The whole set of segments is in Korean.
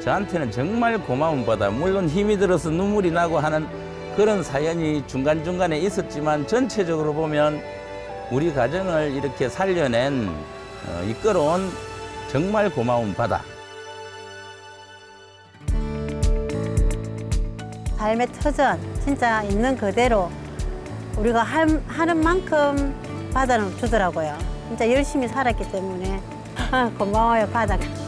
저한테는 정말 고마운 바다. 물론 힘이 들어서 눈물이 나고 하는 그런 사연이 중간중간에 있었지만 전체적으로 보면 우리 가정을 이렇게 살려낸, 어, 이끌어온 정말 고마운 바다. 삶의 터전 진짜 있는 그대로 우리가 할, 하는 만큼 바다는 주더라고요. 진짜 열심히 살았기 때문에 고마워요 바다가.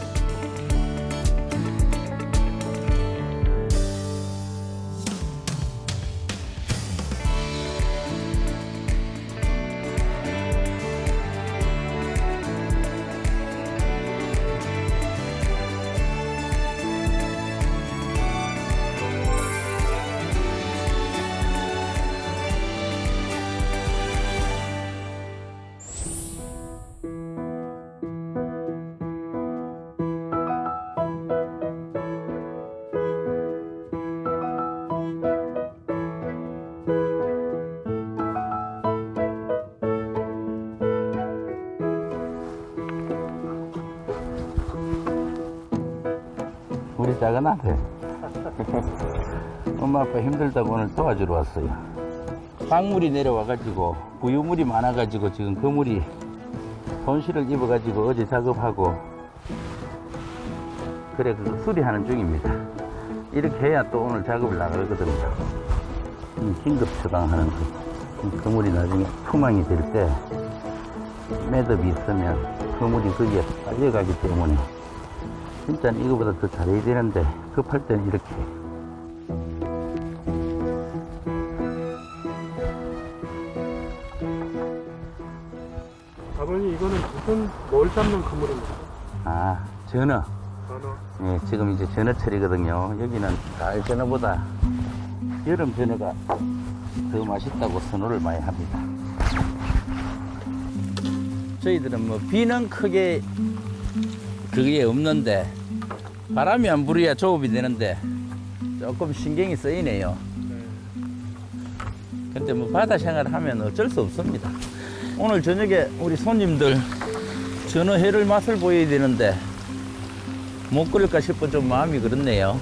작은 아들. 엄마 아빠 힘들다고 오늘 도와주러 왔어요. 강물이 내려와가지고 부유물이 많아가지고 지금 그 물이 손실을 입어가지고 어제 작업하고 그래 그 수리하는 중입니다. 이렇게 해야 또 오늘 작업을 나가거든요. 이 긴급 처방하는 그, 그 물이 나중에 투망이 될 때 매듭이 있으면 그 물이 거기에 빠져가기 때문에 진짜 이거보다 더 잘해야 되는데 급할 때는 이렇게 아버님 이거는 무슨 뭘 잡는 그물입니까? 아 전어 전어. 예, 지금 이제 전어철이거든요 여기는 가을 전어보다 여름 전어가 더 맛있다고 선호를 많이 합니다 저희들은 뭐 비는 크게 그게 없는데 바람이 안 불어야 조업이 되는데 조금 신경이 쓰이네요 근데 뭐 바다 생활 하면 어쩔 수 없습니다. 오늘 저녁에 우리 손님들 전어 회를 맛을 보여야 되는데 못 그럴까 싶어 좀 마음이 그렇네요.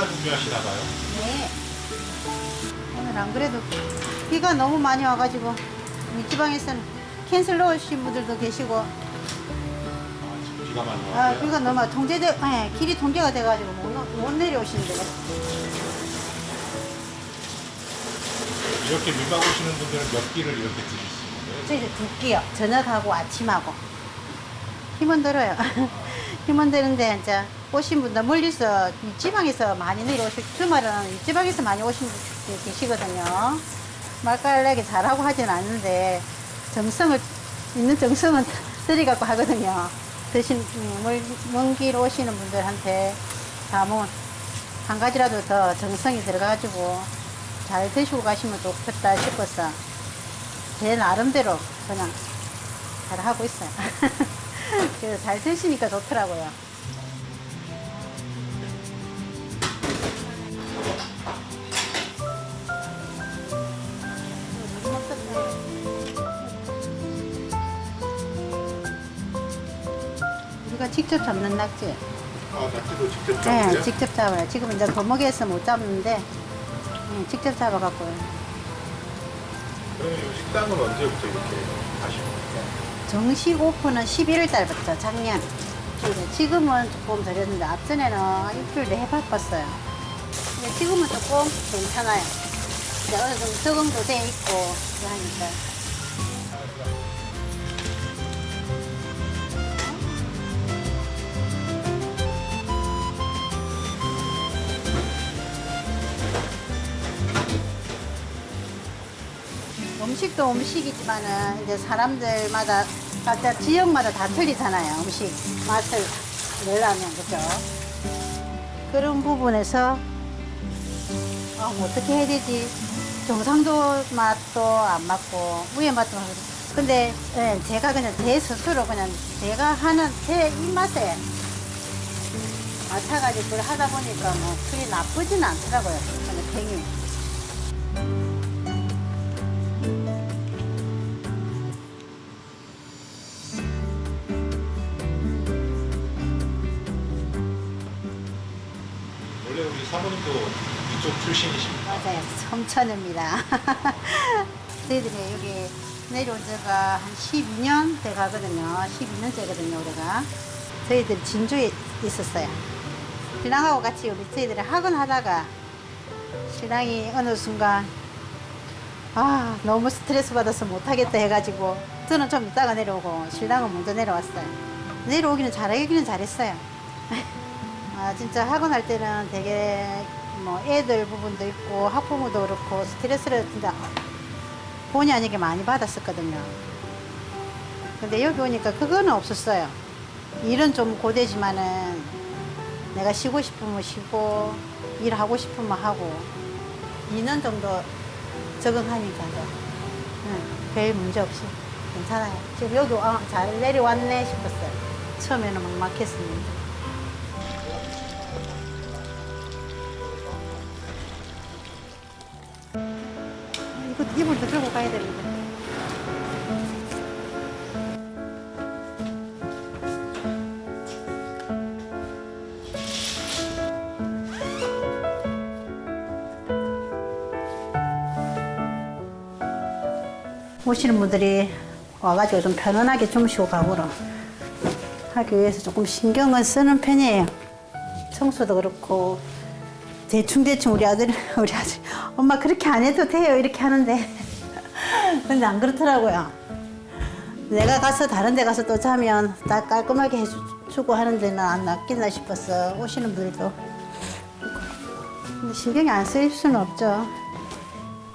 식사 준비하시나 봐요? 네. 오늘 안 그래도 비가 너무 많이 와가지고 이 지방에서는 캔슬 넣으신 분들도 계시고 아, 지금 비가 많이 아, 와요. 비가 너무 통제돼, 네, 길이 통제가 돼가지고 못, 너- 못 내려오시는데 이렇게 민박 오시는 분들은 몇 끼를 이렇게 드실 수 있는 거예요? 두 끼요. 저녁하고 아침하고 힘은 들어요. 힘은 드는데 이제 오신 분들 멀리서 이 지방에서 많이 내려오실 주말은 이 지방에서 많이 오신 분들 계시거든요. 맛깔나게 잘하고 하진 않는데 정성을 있는 정성은 들이갖고 하거든요. 드신 음, 먼길 오시는 분들한테 다뭐 한 가지라도 더 정성이 들어가지고 잘 드시고 가시면 좋겠다 싶어서 제 나름대로 그냥 잘 하고 있어요. 그래서 잘 드시니까 좋더라고요. 우리가 직접 잡는 낙지. 아, 낙지도 직접 네, 잡으세요? 직접 잡아요. 지금 이제 도목에서 못 잡는데 네, 직접 잡아갖고요. 그러면 이 식당은 언제부터 이렇게 하시는 거예요? 정식 오픈은 11월 달부터 작년. 근데 지금은 조금 덜했는데 앞전에는 일주일 내내 바빴어요. 근데 지금은 조금 괜찮아요. 이제 어느 정도 적응도 돼 있고 하니까. 음식도 음식이지만은 이제 사람들마다 각자 지역마다 다 틀리잖아요. 음식 맛을 내려면 그죠? 그런 부분에서 아, 뭐 어떻게 해야 되지? 경상도 맛도 안 맞고 위에 맛도 근데 예, 제가 그냥 제 스스로 그냥 제가 하는 제 입맛에 맞춰가지고 하다 보니까 뭐 그리 나쁘진 않더라고요. 그냥 팽이. 출신이십니까? 맞아요. 섬천입니다. 저희들이 여기 내려온 지가 한 12년 돼 가거든요. 12년째거든요, 우리가. 저희들이 진주에 있었어요. 신랑하고 같이 우리 저희들이 학원 하다가 신랑이 어느 순간 아, 너무 스트레스 받아서 못하겠다 해가지고 저는 좀 이따가 내려오고 신랑은 먼저 내려왔어요. 내려오기는 잘하기는 잘했어요. 아, 진짜 학원 할 때는 되게 뭐 애들 부분도 있고 학부모도 그렇고 스트레스를 진짜 본의 아니게 많이 받았었거든요. 근데 여기 오니까 그거는 없었어요. 일은 좀 고되지만은 내가 쉬고 싶으면 쉬고 일하고 싶으면 하고 2년 정도 적응하니까도 응, 별 문제 없이 괜찮아요. 지금 여기 와, 잘 내려왔네 싶었어요. 처음에는 막막했습니다. 이불도 들고 가야 되는데. 오시는 분들이 와가지고 좀 편안하게 주무시고 가고로 하기 위해서 조금 신경을 쓰는 편이에요. 청소도 그렇고 대충 대충 우리 아들 우리 아들 엄마 그렇게 안 해도 돼요 이렇게 하는데 근데 안 그렇더라고요. 내가 가서 다른 데 가서 또 자면 다 깔끔하게 해주고 하는 데는 안 낫겠나 싶어서 오시는 분들도 근데 신경이 안 쓰일 수는 없죠.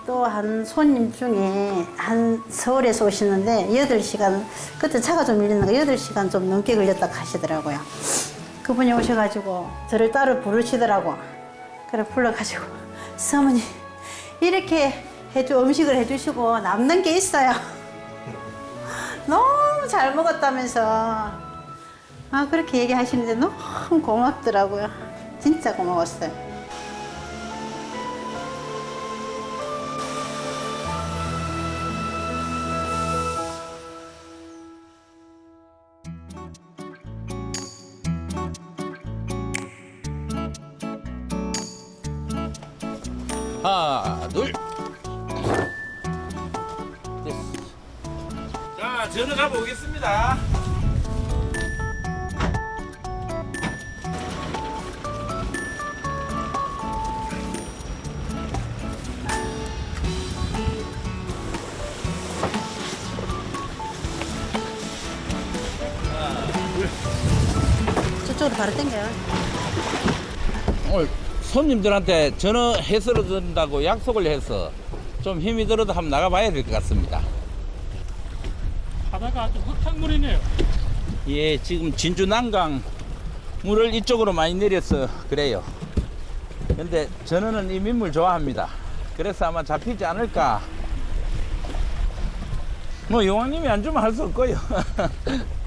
또 한 손님 중에 한 서울에서 오시는데 8시간 그때 차가 좀 밀리는 거 8시간 좀 넘게 걸렸다 하시더라고요. 그분이 오셔가지고 저를 따로 부르시더라고. 그래 불러가지고 사모님 이렇게 해주 음식을 해주시고 남는 게 있어요. 너무 잘 먹었다면서 아 그렇게 얘기하시는데 너무 고맙더라고요. 진짜 고마웠어요. 하나, 둘. 저는 가보겠습니다. 저쪽으로 바로 당겨요. 오늘 손님들한테 전화해서 준다고 약속을 해서 좀 힘이 들어도 한번 나가봐야 될 것 같습니다. 바다가 아주 흙탕물이네요. 예, 지금 진주 난강 물을 이쪽으로 많이 내려서 그래요. 근데 저는 이 민물 좋아합니다. 그래서 아마 잡히지 않을까. 뭐 용왕님이 안 주면 할 수 없고요.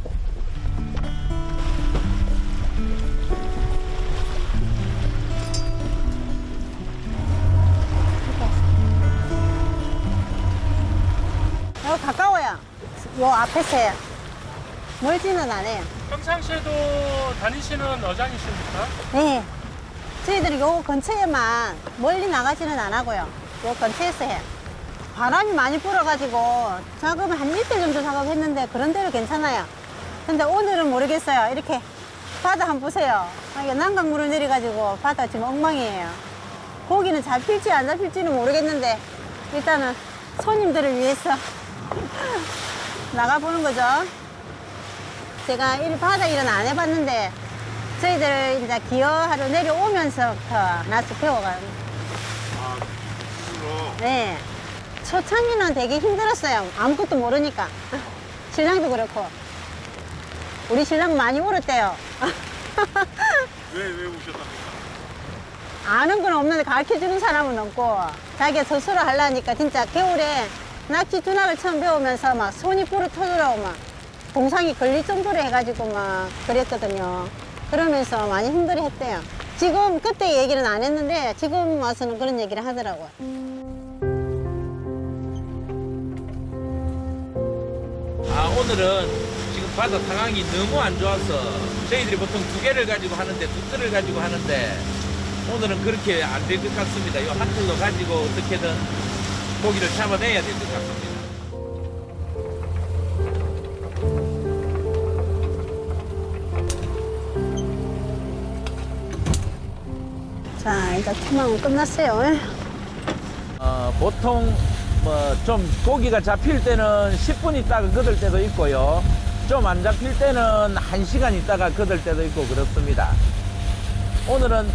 요 앞에서. 멀지는 않아요. 평상시에도 다니시는 어장이십니까? 네. 저희들이 요 근처에만 멀리 나가지는 안 하고요. 요 근처에서 해요. 바람이 많이 불어가지고 작업을 한 이틀 정도 작업했는데 그런 대로 괜찮아요. 근데 오늘은 모르겠어요. 이렇게 바다 한번 보세요. 난강물을 내려가지고 바다 지금 엉망이에요. 고기는 잡힐지 안 잡힐지는 모르겠는데 일단은 손님들을 위해서 나가보는 거죠. 제가 일 바다 일은 안 해봤는데 저희들 이제 기어하러 내려오면서부터 나서 배워가요. 술로 네. 초창기는 되게 힘들었어요. 아무것도 모르니까. 신랑도 그렇고. 우리 신랑 많이 울었대요. 왜, 왜 오셨답니까? 아는 건 없는데 가르쳐 주는 사람은 없고 자기가 스스로 하려니까 진짜 겨울에 낙지 tun학을 처음 배우면서 막 손이 부르 터지라고 막 동상이 걸릴 정도로 해가지고 막 그랬거든요. 그러면서 많이 힘들어 했대요. 지금 그때 얘기는 안 했는데 지금 와서는 그런 얘기를 하더라고요. 아 오늘은 지금 바다 상황이 너무 안 좋아서 저희들이 보통 두 개를 가지고 하는데 두 뜰을 가지고 하는데 오늘은 그렇게 안 될 것 같습니다. 이한 뜰로 가지고 어떻게든 고기를 잡아내야 될것 같습니다. 자, 이제 투망은 끝났어요. 어, 보통 뭐 좀 고기가 잡힐 때는 10분 있다가 걷을 때도 있고요. 좀 안 잡힐 때는 1시간 있다가 걷을 때도 있고 그렇습니다. 오늘은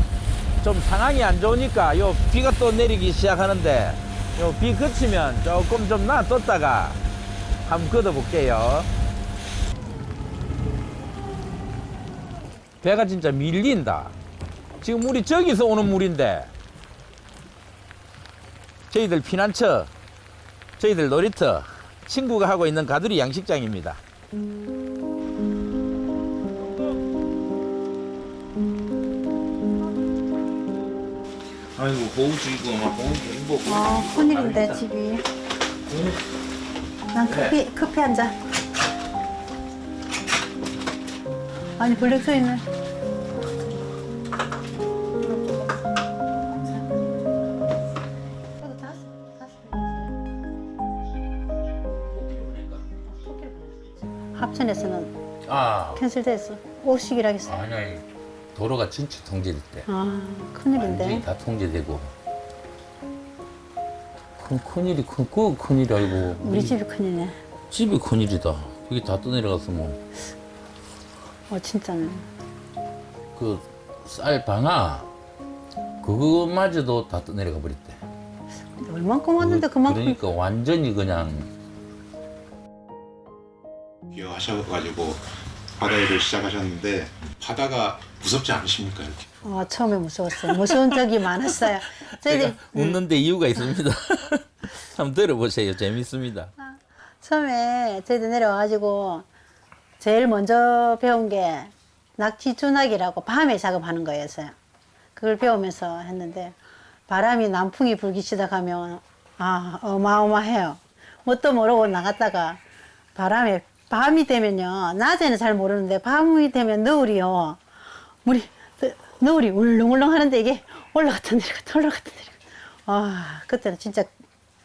좀 상황이 안 좋으니까 요 비가 또 내리기 시작하는데 요 비 그치면 조금 좀 놔뒀다가 한번 걷어 볼게요. 배가 진짜 밀린다. 지금 물이 저기서 오는 물인데 저희들 피난처, 저희들 놀이터, 친구가 하고 있는 가두리 양식장입니다. 아이고 호우주의고 막 호우 경보. 어, 큰일인데, 집이. 난 커피, 커피 한 잔. 아니, 블랙 써 있네. 합천에서는 아, 캔슬됐어. 오시기로 하겠어. 아니, 아니. 도로가 전체 통제됐대. 아, 큰일인데. 완전히 다 통제되고. 큰, 큰일이, 큰, 그 큰일이 아니고. 우리 집이 큰일이네. 집이 큰일이다. 그게 다 떠내려갔으면, 어, 진짜네. 그, 쌀 방아, 그거마저도 다 떠내려가 버렸대. 얼만큼 왔는데 그- 그만큼. 그러니까 완전히 그냥 귀화하셔가지고 바다 일을 시작하셨는데 바다가 무섭지 않으십니까 이렇게? 어, 처음에 무서웠어요. 무서운 적이 많았어요. 저희들이 제가 웃는데 이유가 있습니다. 한번 들어보세요. 재밌습니다. 처음에 저희들 내려와가지고 제일 먼저 배운 게 낙지 준학이라고 밤에 작업하는 거였어요. 그걸 배우면서 했는데 바람이 남풍이 불기 시작하면 아 어마어마해요. 뭣도 모르고 나갔다가 바람에 밤이 되면요 낮에는 잘 모르는데 밤이 되면 너울이요 물이 너울이 울렁울렁 하는데 이게 올라갔다 내려갔다 올라갔다 내려갔다 아 그때는 진짜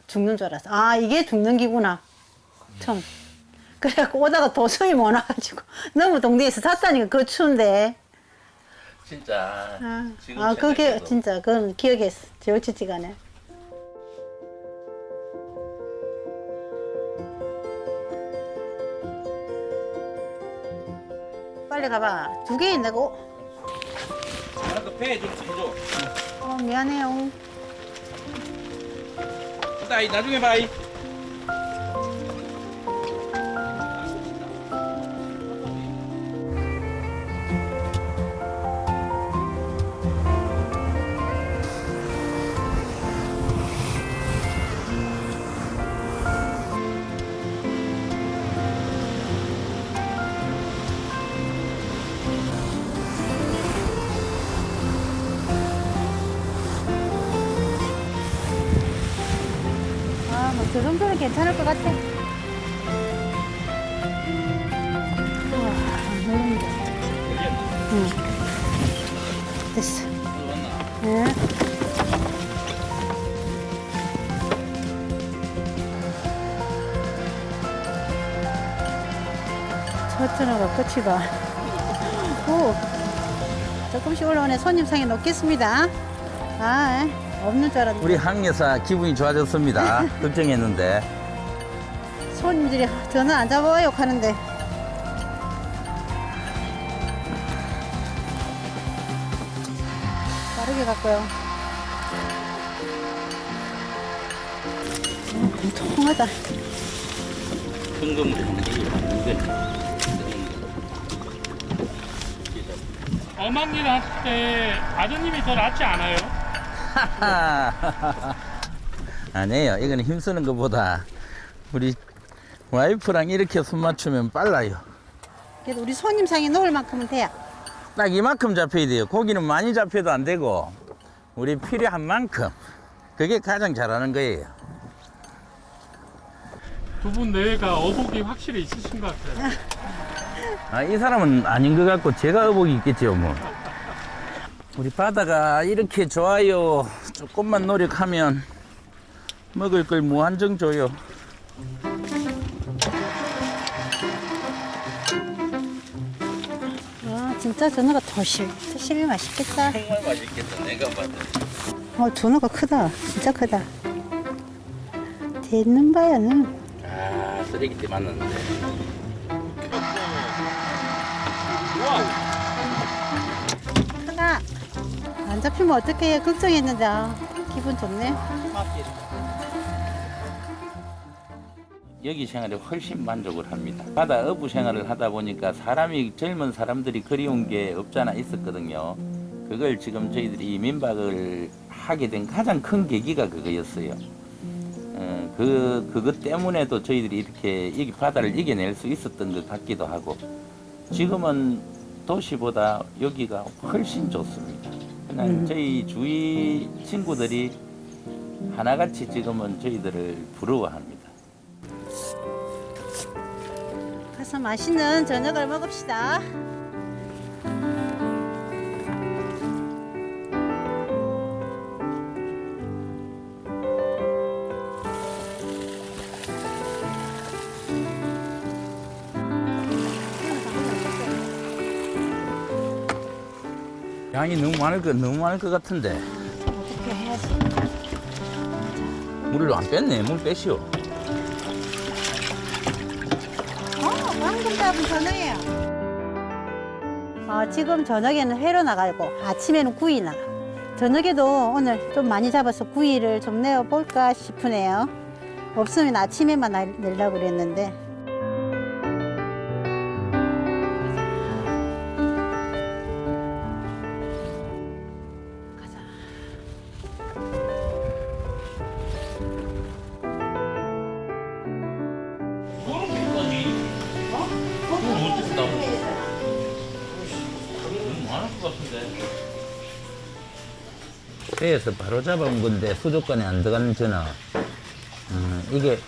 죽는 줄 알았어. 아 이게 죽는 기구나. 처음. 그래갖고 오다가 도저히 못 와가지고 너무 동네에서 탔다니까 그 추운데. 진짜 아, 지금 아 그게 생각해도 진짜 그건 기억에 지워지지가네. 빨리 가봐. 두 개 있다고? 배좀 쳐줘. 어 미안해요. 나중에 봐. 이. 뭐저 정도는 괜찮을 것 같아. 우와 응. 됐어. 응. 저트너가 끝이가. 오, 조금씩 올라오네. 손님 상에 놓겠습니다. 아, 없는 줄 알았는데. 우리 항여사 기분이 좋아졌습니다. 걱정했는데 손님들이 전화 안 잡아요 하는데. 빠르게 갈거요. 음, 통하다. 현금을 하는 게 맞는데 엄한 일할때 아드님이 더 낫지 않아요? 아니에요. 이거는 힘쓰는 것보다 우리 와이프랑 이렇게 손 맞추면 빨라요. 그래도 우리 손님 상에 놓을 만큼은 돼요. 딱 이만큼 잡혀야 돼요. 고기는 많이 잡혀도 안 되고 우리 필요한 만큼 그게 가장 잘하는 거예요. 두 분 내외가 어복이 확실히 있으신 것 같아요. 아, 이 사람은 아닌 것 같고 제가 의복이 있겠죠 뭐. 우리 바다가 이렇게 좋아요. 조금만 노력하면 먹을 걸 무한정 줘요. 아, 진짜 전어가 덜실, 덜실 맛있겠다. 정말 맛있겠다. 내가 봐도. 어, 전어가 크다. 진짜 크다. 됐는 바야는. 아 쓰레기띠 맞는데. 안 잡히면 어떡해. 걱정했는데. 아, 기분 좋네. 여기 생활에 훨씬 만족을 합니다. 바다 어부 생활을 하다 보니까 사람이 젊은 사람들이 그리운 게 없잖아 있었거든요. 그걸 지금 저희들이 이 민박을 하게 된 가장 큰 계기가 그거였어요. 어, 그 그것 때문에도 저희들이 이렇게 여기 바다를 이겨낼 수 있었던 것 같기도 하고 지금은 도시보다 여기가 훨씬 좋습니다. 그냥 저희 주위 친구들이 하나같이 지금은 저희들을 부러워합니다. 가서 맛있는 저녁을 먹읍시다. 양이 너무 많을 것 너무 많을 것 같은데 어떻게 해야지? 물을 안 뺐네 물 빼시오 어, 방금 잡은 전어예요. 어, 지금 저녁에는 회로 나가고 아침에는 구이 나가. 저녁에도 오늘 좀 많이 잡아서 구이를 좀 내어볼까 싶으네요. 없으면 아침에만 날- 내려고 그랬는데. 배에서 바로 잡아온 건데 수족관에 안 들어가는 전어 음, 이게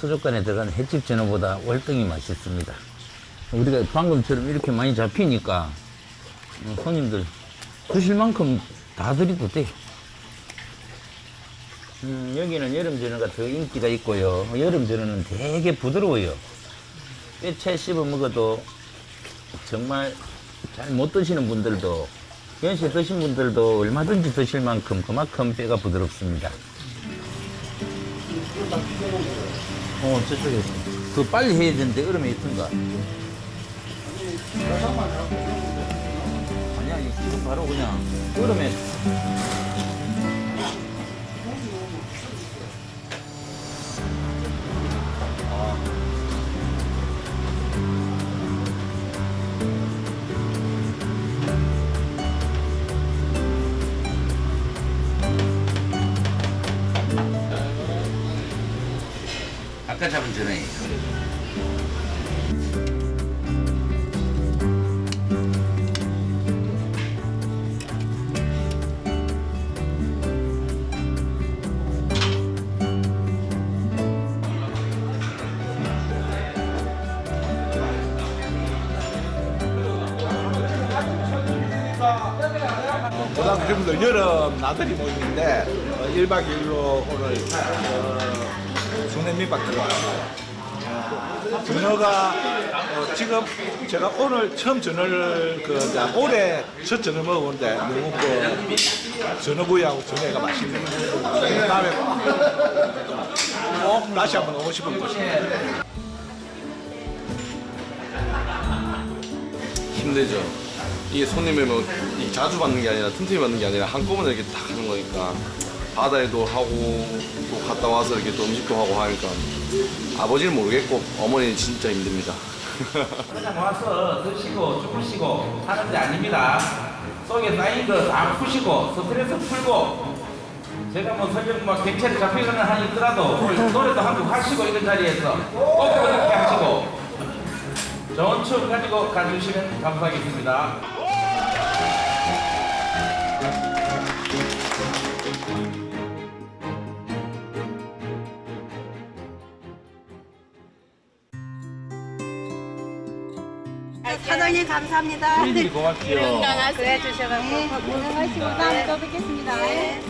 수족관에 들어간 횟집 전어보다 월등히 맛있습니다. 우리가 방금처럼 이렇게 많이 잡히니까 음, 손님들 드실 만큼 다 드리도 돼. 음, 여기는 여름 전어가 더 인기가 있고요. 여름 전어는 되게 부드러워요. 뼈채 씹어 먹어도 정말 잘 못 드시는 분들도 연시 드신 분들도 얼마든지 드실 만큼 그만큼 뼈가 부드럽습니다. 어, 저쪽에. 그 빨리 해야 되는데 얼음에 있던가. 이거 지금 바로 그냥 얼음에. 아까 잡은 전어예요. 고등학교 여름 나들이 모임인데 어, 1박 2일로 오늘 어, 들어왔어요. 어, 전어가 어, 지금 제가 오늘 처음 전어를 그 이제 올해 첫 전어 먹어보는데 너무 그 전어구이하고 전어가 맛있네요. 다음에 꼭 다시 한번 오고 싶은 곳입니다. 힘들죠. 이게 손님을 뭐 자주 받는 게 아니라 틈틈이 받는 게 아니라 한꺼번에 이렇게 딱 하는 거니까 바다에도 하고 또 갔다 와서 이렇게 또 음식도 하고 하니까 아버지는 모르겠고 어머니는 진짜 힘듭니다. 그냥 와서 드시고 주무시고 하는 데 아닙니다. 속에 쌓인 거다 푸시고 스트레스 풀고 제가 뭐 설령 뭐 객체를 잡히거나 하니 있더라도 노래도 한곡 하시고 이런 자리에서 꼭 그렇게 하시고 좋은 추억 가지고 가주시면 감사하겠습니다. 사장님 감사합니다. 주인님 고맙지요. 그래 주셔가지고 건강하시고 다음에 또 뵙겠습니다. 네.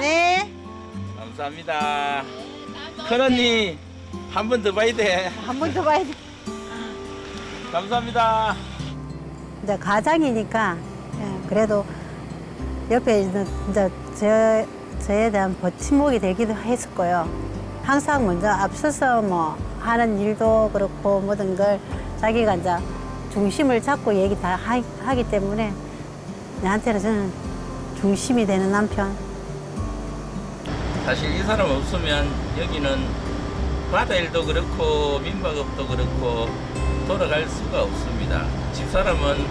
네. 감사합니다. 큰 언니 한 번 더 봐야 돼. 한 번 더 봐야 돼. 감사합니다. 이제 가장이니까 예, 그래도 옆에 있는 이제 저 저에 대한 버팀목이 되기도 했었고요. 항상 먼저 앞서서 뭐 하는 일도 그렇고 모든 걸 자기가 이제 중심을 잡고 얘기 다 하, 하기 때문에 나한테는 저는 중심이 되는 남편. 사실 이 사람 없으면 여기는 바다 일도 그렇고 민박업도 그렇고 돌아갈 수가 없습니다. 집사람은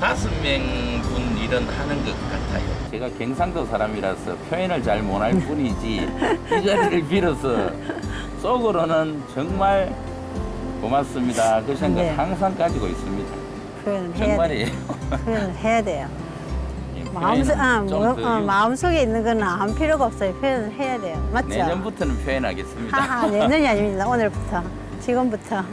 다섯 명분 일은 하는 것 같아요. 제가 경상도 사람이라서 표현을 잘 못할 뿐이지 이 자리를 빌어서 속으로는 정말 고맙습니다. 그 생각 네. 항상 가지고 있습니다. 표현을 해야 돼. 정말이에요. 표현을 해야 돼요. 이 마음속, 아, 표현은 뭐, 좀더 어, 유- 마음속에 있는 거는 아무 필요가 없어요. 표현을 해야 돼요. 맞죠? 내년부터는 표현하겠습니다. 하하, 내년이 아닙니다. 오늘부터. 지금부터.